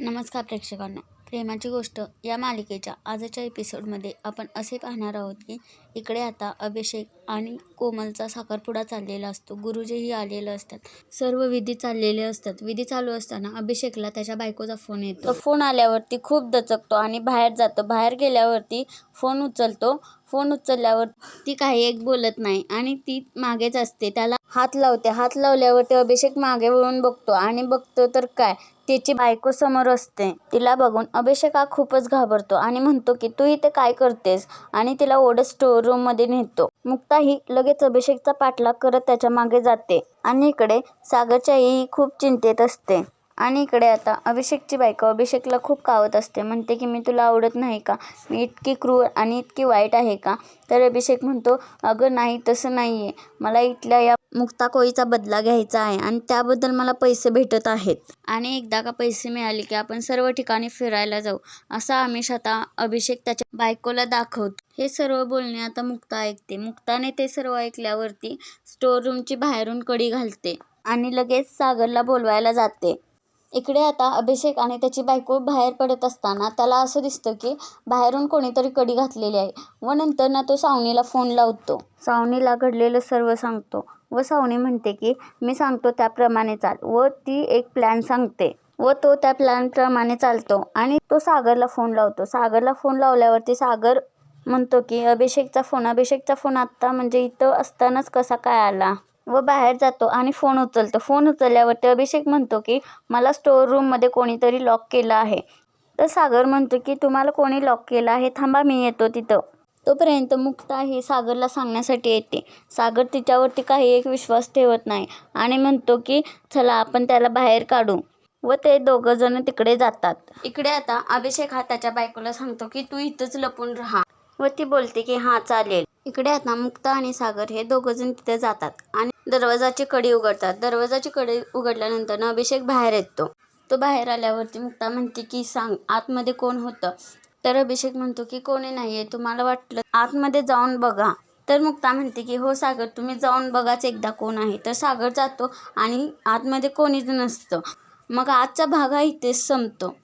नमस्कार प्रेक्षकांनो प्रेमाची गोष्ट या मालिकेच्या आजच्या एपिसोडमध्ये आपण असे पाहणार आहोत की इकडे आता अभिषेक आणि कोमलचा साखरपुडा चाललेला असतो. गुरुजीही आलेले असतात. सर्व विधी चाललेले असतात. विधी चालू असताना अभिषेकला त्याच्या बायकोचा फोन येतो. फोन आल्यावरती खूप दचकतो आणि बाहेर जातो. बाहेर गेल्यावरती फोन उचलतो. फोन उचलल्यावर ती काही एक बोलत नाही आणि ती मागेच असते. त्याला हात लावते. हात लावल्यावरती अभिषेक मागे वळून बघतो. आणि बघतो तर काय? त्याची बायको समोर असते. तिला बघून अभिषेक हा खूपच घाबरतो आणि म्हणतो की तू इथे काय करतेस? आणि तिला ओढत स्टोर रूममध्ये नेतो. मुक्ता ही लगेच अभिषेकचा पाठलाग करत त्याच्यामागे जाते. आणि इकडे सागरच्या आई खूप चिंतेत असते. आणि इकडे आता अभिषेकची बायको अभिषेकला खूप कावत असते. म्हणते की मी तुला आवडत नाही का? मी इतकी क्रूर आणि इतकी वाईट आहे का? तर अभिषेक म्हणतो अगं नाही तसं नाही आहे मला इथल्या या मुक्ता कोळीचा बदला घ्यायचा आहे आणि त्याबद्दल मला पैसे भेटत आहेत. आणि एकदा का पैसे मिळाले की आपण सर्व ठिकाणी फिरायला जाऊ असा आमिष आता अभिषेक त्याच्या बायकोला दाखवतो. हे सर्व बोलणे आता मुक्ता ऐकते. मुक्ताने ते सर्व ऐकल्यावरती स्टोर रूमची बाहेरून कडी घालते आणि लगेच सागरला बोलवायला जाते. इकडे आता अभिषेक आणि त्याची बायको बाहेर पडत असताना त्याला असं दिसतं की बाहेरून कोणीतरी कडी घातलेली आहे व नंतर ना तो सावनीला फोन लावतो. सावनीला घडलेलं सर्व सांगतो व सावनी म्हणते की मी सांगतो त्याप्रमाणे चाल व ती एक प्लॅन सांगते. व तो त्या प्लॅनप्रमाणे चालतो आणि तो सागरला फोन लावतो. सागरला फोन लावल्यावरती सागर म्हणतो की अभिषेकचा फोन अभिषेकचा फोन आत्ता म्हणजे इथं असतानाच कसा काय आला? व बाहेर जातो आणि फोन उचलतो. फोन उचलल्यावरती अभिषेक म्हणतो की मला स्टोर रूममध्ये कोणीतरी लॉक केलं आहे. तर सागर म्हणतो की तुम्हाला कोणी लॉक केलं आहे? थांबा मी येतो तिथं. तोपर्यंत मुक्ता ही सागरला सांगण्यासाठी येते. सागर तिच्यावरती काही एक विश्वास ठेवत नाही आणि म्हणतो की चला आपण त्याला बाहेर काढू. व ते दोघं जण तिकडे जातात. इकडे आता अभिषेक हा त्याच्या बायकोला सांगतो की तू इथंच लपून राहा. व ती बोलते की हां चालेल. इकडे आता मुक्ता आणि सागर हे दोघं जण तिथे जातात आणि दरवाजाची कडी उघडतात. दरवाजाची कडी उघडल्यानंतर ना अभिषेक बाहेर येतो. तो बाहेर आल्यावरती मुक्ता म्हणते की सांग आतमध्ये कोण होतं? तर अभिषेक म्हणतो की कोणी नाही आहे तुम्हाला वाटलं आतमध्ये जाऊन बघा. तर मुक्ता म्हणते की हो सागर तुम्ही जाऊन बघाच एकदा कोण आहे. तर सागर जातो आणि आतमध्ये कोणीच नसतं. मग आजचा भाग हा इथेच संपतो.